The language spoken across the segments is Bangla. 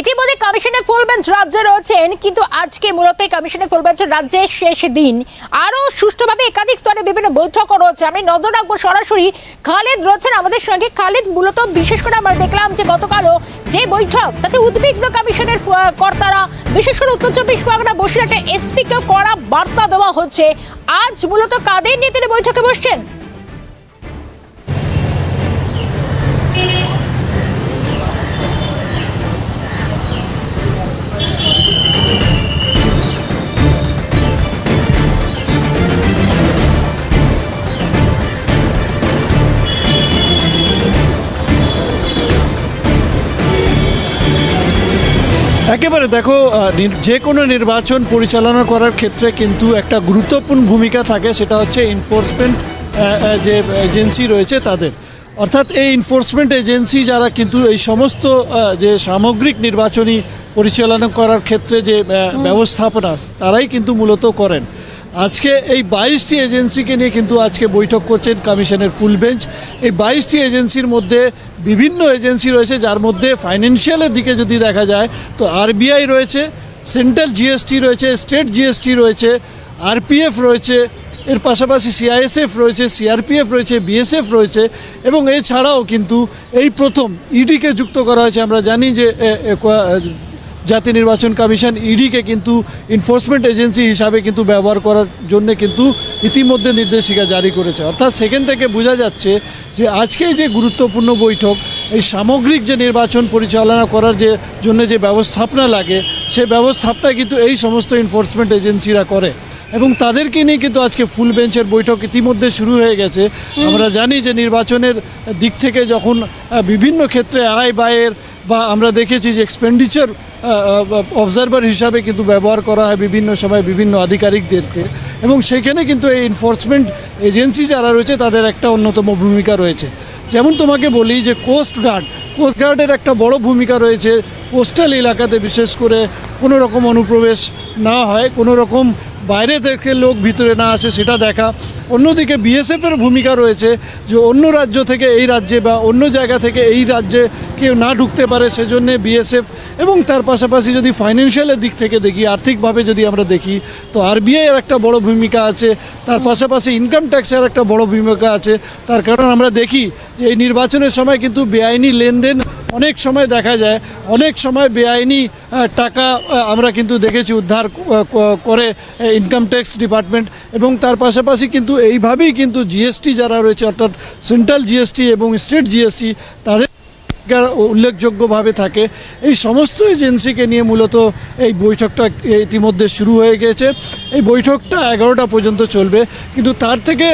ইতিমধ্যে কমিশনের ফুল বেঞ্চ রাজ্যে রয়েছেন, কিন্তু আজকে মূলত এই কমিশনের ফুল বেঞ্চের রাজ্যে শেষ দিন। আরও সুষ্ঠুভাবে একাধিক স্তরে বিভিন্ন বৈঠকও রয়েছে। আমি নজর রাখব সরাসরি খালেদ রয়েছেন আমাদের সঙ্গে। খালেদ, মূলত বিশেষ করে আমরা দেখলাম যে গতকালও যে বৈঠক, তাতে উদ্বিগ্ন কমিশনের কর্তারা, বিশেষ করে উত্তর চব্বিশ পরগনা বসিরহাটে এসপিকেও কড়া বার্তা দেওয়া হচ্ছে। আজ মূলত কাদের নিয়ে তিনি বৈঠকে বসছেন? একেবারে দেখো যে কোনো নির্বাচন পরিচালনা করার ক্ষেত্রে কিন্তু একটা গুরুত্বপূর্ণ ভূমিকা থাকে সেটা হচ্ছে এনফোর্সমেন্ট যে এজেন্সি রয়েছে তাদের। অর্থাৎ এই এনফোর্সমেন্ট এজেন্সি যারা কিন্তু এই সমস্ত যে সামগ্রিক নির্বাচনী পরিচালনা করার ক্ষেত্রে যে ব্যবস্থাপনা তারাই কিন্তু মূলত করেন। আজকে এই বাইশটি এজেন্সিকে নিয়ে কিন্তু আজকে বৈঠক করছেন কমিশনের ফুল বেঞ্চ। এই বাইশটি এজেন্সির মধ্যে বিভিন্ন এজেন্সি রয়েছে, যার মধ্যে ফাইন্যান্সিয়ালের দিকে যদি দেখা যায়, তো আরবিআই রয়েছে, সেন্ট্রাল জিএসটি রয়েছে, স্টেট জিএসটি রয়েছে, আরপিএফ রয়েছে, এর পাশাপাশি সিআইএসএফ রয়েছে, সিআরপিএফ রয়েছে, বিএসএফ রয়েছে, এবং এছাড়াও কিন্তু এই প্রথম ইডিকে যুক্ত করা হয়েছে। আমরা জানি যে জাতীয় নির্বাচন কমিশন ইডিকে কিন্তু এনফোর্সমেন্ট এজেন্সি হিসাবে কিন্তু ব্যবহার করার জন্য কিন্তু ইতিমধ্যে নির্দেশিকা জারি করেছে। অর্থাৎ সেখান থেকে বোঝা যাচ্ছে যে আজকে যে গুরুত্বপূর্ণ বৈঠক এই সামগ্রিক যে নির্বাচন পরিচালনা করার যে জন্য যে ব্যবস্থাপনা লাগে সে ব্যবস্থাপনা কিন্তু এই সমস্ত এনফোর্সমেন্ট এজেন্সিরা করে। এবং তাদেরকে নিয়ে কিন্তু আজকে ফুল বেঞ্চের বৈঠক ইতিমধ্যে শুরু হয়ে গেছে। আমরা জানি যে নির্বাচনের দিক থেকে যখন বিভিন্ন ক্ষেত্রে আয় ব্যয়ের বা আমরা দেখেছি যে এক্সপেন্ডিচার অবজারভার হিসাবে কিন্তু ব্যবহার করা হয় বিভিন্ন সময় বিভিন্ন আধিকারিকদেরকে। এবং সেখানে কিন্তু এই এনফোর্সমেন্ট এজেন্সি যারা রয়েছে, তাদের একটা অন্যতম ভূমিকা রয়েছে। যেমন তোমাকে বলি যে কোস্টগার্ড কোস্টগার্ডের কোস্ট গার্ডের একটা বড় ভূমিকা রয়েছে। কোস্টাল এলাকাতে বিশেষ করে কোনো রকম অনুপ্রবেশ না হয়, কোনো রকম বাইরে থেকে লোক ভিতরে না আসে, সেটা দেখা। অন্যদিকে বিএসএফের ভূমিকা রয়েছে যে অন্য রাজ্য থেকে এই রাজ্যে বা অন্য জায়গা থেকে এই রাজ্যে কেউ না ঢুকতে পারে, সেজন্য বিএসএফ এবং তার পাশাপাশি যদি ফাইন্যান্সিয়ালের দিক থেকে দেখি, আর্থিকভাবে যদি আমরা দেখি, তো আরবিআই এর একটা বড় ভূমিকা আছে, তার পাশাপাশি ইনকাম ট্যাক্সের একটা বড় ভূমিকা আছে। তার কারণ আমরা দেখি যে এই নির্বাচনের সময় কিন্তু বেআইনি লেনদেন অনেক সময় দেখা যায়, অনেক সময় বেআইনি টাকা আমরা কিন্তু দেখেছি উদ্ধার করে ইনকাম ট্যাক্স ডিপার্টমেন্ট এবং তার পাশাপাশি কিন্তু এইভাবেই কিন্তু জিএসটি যারা রয়েছে, অর্থাৎ সেন্ট্রাল জিএসটি এবং স্টেট জিএসটি তাদের উল্লেখযোগ্যভাবে থাকে। এই সমস্ত এজেন্সিকে নিয়ে মূলত এই বৈঠকটা ইতিমধ্যে শুরু হয়ে গেছে। এই বৈঠকটা এগারোটা পর্যন্ত চলবে। কিন্তু তার থেকে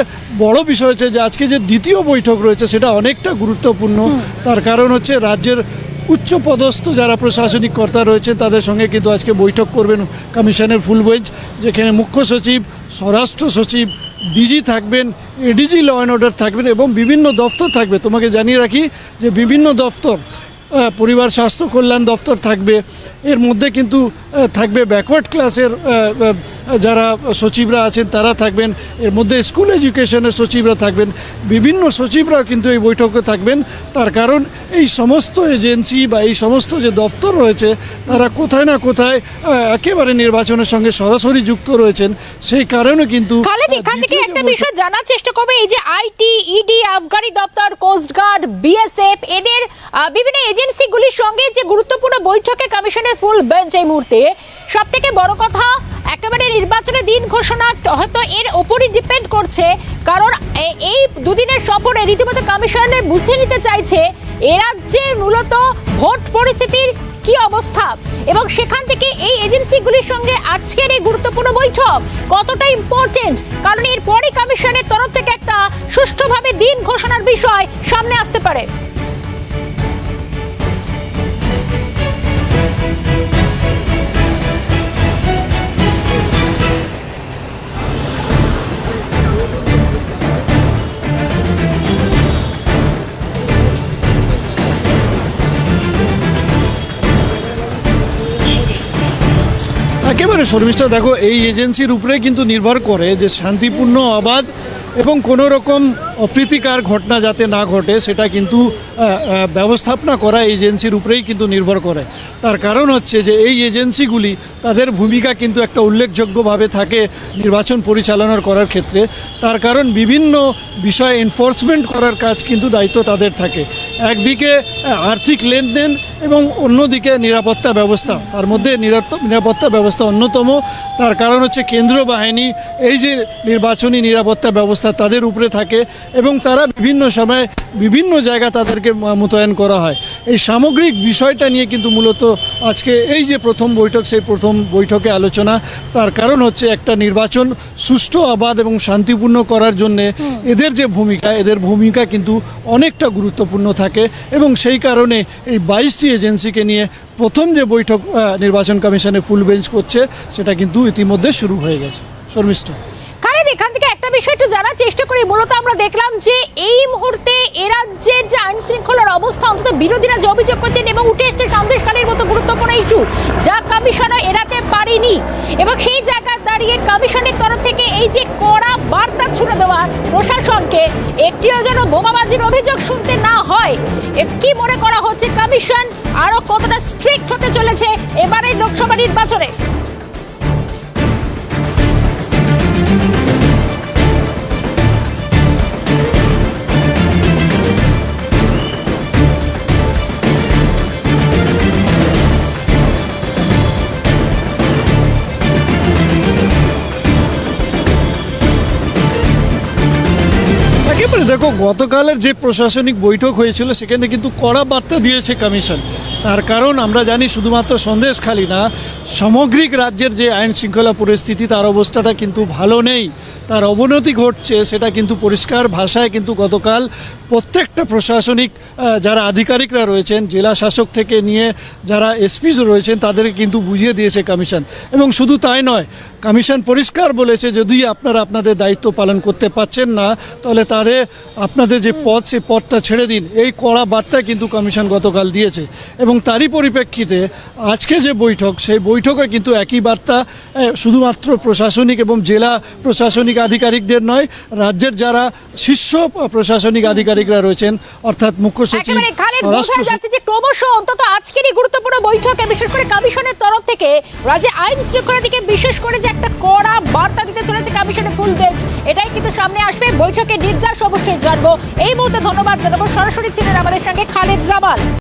বড় বিষয় হচ্ছে যে আজকে যে দ্বিতীয় বৈঠক রয়েছে সেটা অনেকটা গুরুত্বপূর্ণ। তার কারণ হচ্ছে রাজ্যের উচ্চ পদস্থ যারা প্রশাসনিক কর্তা রয়েছে তাদের সঙ্গে কিন্তু আজকে বৈঠক করবেন কমিশনের ফুল বেঞ্চ যেখানে মুখ্য সচিব স্বরাষ্ট্র সচিব ডিজি থাকবেন এডিজি ল অ্যান্ড অর্ডার থাকবেন এবং বিভিন্ন দফতর থাকবে। তোমাকে জানিয়ে রাখি যে বিভিন্ন দফতর পরিবার, স্বাস্থ্য, কল্যাণ দফতর থাকবে। এর মধ্যে কিন্তু থাকবে ব্যাকওয়ার্ড ক্লাসের যারা সচিবরা আছেন তারা থাকবেন। এর মধ্যে স্কুল এডুকেশনের সচিবরা থাকবেন। বিভিন্ন সচিবরা কিন্তু এই বৈঠকে থাকবেন। তার কারণ এই সমস্ত এজেন্সি বা এই সমস্ত যে দফতর রয়েছে তারা কোথায় না কোথায় একেবারে নির্বাচনের সঙ্গে সরাসরি যুক্ত রয়েছেন। সেই কারণে কিন্তু এখান থেকে একটা বিষয় জানার চেষ্টা করবে এই যে আইটি ইডি আবগারি দপ্তর কোস্ট গার্ড বিএসএফ এদের বিভিন্ন এজেন্সিগুলির সঙ্গে যে গুরুত্বপূর্ণ বৈঠকে কমিশনের ফুল বেঞ্চ এই মুহূর্তে। সব থেকে বড় কথা একেবারে নির্বাচনের দিন ঘোষণা হয়তো এর ওপরই ডিপেন্ড করছে, কারণ এই দুদিনের সফরে রীতিমতো কমিশনে বুঝে নিতে চাইছে এ রাজ্যে মূলত ভোট পরিস্থিতির কি অবস্থা। এবং সেখান থেকে এই এজেন্সিগুলির সঙ্গে আজকের এই গুরুত্বপূর্ণ বৈঠক কতটা ইম্পর্টেন্ট কারণ এরপরই কমিশনের তরফ থেকে একটা সুষ্ঠুভাবে দিন ঘোষণার বিষয় সামনে আসতে পারে। একেবারে শর্মিষ্ঠা, দেখো, এই এজেন্সির উপরে কিন্তু নির্ভর করে যে শান্তিপূর্ণ অবাধ এবং কোনো রকম অপ্রীতিকার ঘটনা যাতে না ঘটে, সেটা কিন্তু ব্যবস্থাপনা করা এজেন্সির উপরেই কিন্তু নির্ভর করে। তার কারণ হচ্ছে যে এই এজেন্সিগুলি তাদের ভূমিকা কিন্তু একটা উল্লেখযোগ্যভাবে থাকে নির্বাচন পরিচালনার করার ক্ষেত্রে। তার কারণ বিভিন্ন বিষয় এনফোর্সমেন্ট করার কাজ কিন্তু দায়িত্ব তাদের থাকে। একদিকে, আর্থিক লেনদেন এবং অন্যদিকে নিরাপত্তা ব্যবস্থা। তার মধ্যে নিরাপত্তা ব্যবস্থা অন্যতম। তার কারণ হচ্ছে কেন্দ্রীয় বাহিনী, এই যে নির্বাচনী নিরাপত্তা ব্যবস্থা তাদের উপরে থাকে এবং তারা বিভিন্ন সময় বিভিন্ন জায়গা তাদেরকে মোতায়েন করা হয়। এই সামগ্রিক বিষয়টা নিয়ে কিন্তু মূলত আজকে এই যে প্রথম বৈঠক সেই প্রথম বৈঠকে আলোচনা। তার কারণ হচ্ছে একটা নির্বাচন সুষ্ঠু আবাদ এবং শান্তিপূর্ণ করার জন্যে এদের যে ভূমিকা এদের ভূমিকা কিন্তু অনেকটা গুরুত্বপূর্ণ থাকে এবং সেই কারণে এই বাইশটি এজেন্সিকে নিয়ে প্রথম যে বৈঠক নির্বাচন কমিশনে ফুল বেঞ্চ করছে সেটা কিন্তু ইতিমধ্যে শুরু হয়ে গেছে। শর্মিষ্ঠ। খালেদ এখান একটা বিষয় একটু জানার চেষ্টা করি। মূলত আমরা দেখলাম যে এই মুহূর্তে এ রাজ্যের যে আইন শৃঙ্খলার অবস্থা, অন্তত বিরোধীরা যে অভিযোগ করছেন এবং উঠে এসছে সন্দেশকালীর মতো গুরুত্বপূর্ণ ইস্যু, যা কমিশনও এড়াতে পারেনি। এবং সেই জায়গায় দাঁড়িয়ে কমিশনের তরফ থেকে এই যে কড়া বার্তা ছুড়ে দেওয়া প্রশাসনকে, একটিও যেন বোমাবাজির অভিযোগ শুনতে না হয়। কি মনে করা হচ্ছে কমিশন? আরও কতটা স্ট্রিক্ট হতে চলেছে এবারের লোকসভা নির্বাচনে? দেখো গতকালের যে প্রশাসনিক বৈঠক হয়েছিল সেখানে কিন্তু কড়া বার্তা দিয়েছে কমিশন। তার কারণ আমরা জানি শুধুমাত্র সন্দেশখালী না, সামগ্রিক রাজ্যের যে আইন শৃঙ্খলা পরিস্থিতি, তার অবস্থাটা কিন্তু ভালো নেই। তার অবনতি ঘটছে, সেটা কিন্তু পরিষ্কার ভাষায় কিন্তু গতকাল প্রত্যেকটা প্রশাসনিক যারা আধিকারিকরা রয়েছেন, জেলা শাসক থেকে নিয়ে যারা এসপি রয়েছেন, তাদেরকে কিন্তু বুঝিয়ে দিয়েছে কমিশন। এবং শুধু তাই নয়, কমিশন পরিষ্কার বলেছে, যদি আপনারা আপনাদের দায়িত্ব পালন করতে পারছেন না, তাহলে তাদের আপনাদের যে পদ, সে পদটা ছেড়ে দিন। এই কড়া বার্তা কিন্তু কমিশন গতকাল দিয়েছে। এবং তারই পরিপ্রেক্ষিতে আজকে যে বৈঠক সেই বৈঠকে কিন্তু একই বার্তা শুধুমাত্র প্রশাসনিক এবং জেলা প্রশাসনিক আধিকারিকদের নয় রাজ্যের যারা শীর্ষ প্রশাসনিক আধিকারিকরা রয়েছেন অর্থাৎ মুখ্য সচিব স্বরাষ্ট্র যে ক্রমশ অন্তত আজকের এই গুরুত্বপূর্ণ বৈঠকে বিশেষ করে কমিশনের তরফ থেকে রাজ্যে আইন শৃঙ্খলা থেকে বিশেষ করে যে একটা কড়া বার্তা দিতে চলেছে কমিশনের ফুল বেঞ্চ এটাই কিন্তু সামনে আসবে। বৈঠকে নির্যাস অবশ্যই জানব। এই মুহূর্তে ধন্যবাদ জানাব সরাসরি ছিলেন আমাদের সঙ্গে খালেদ জামাল।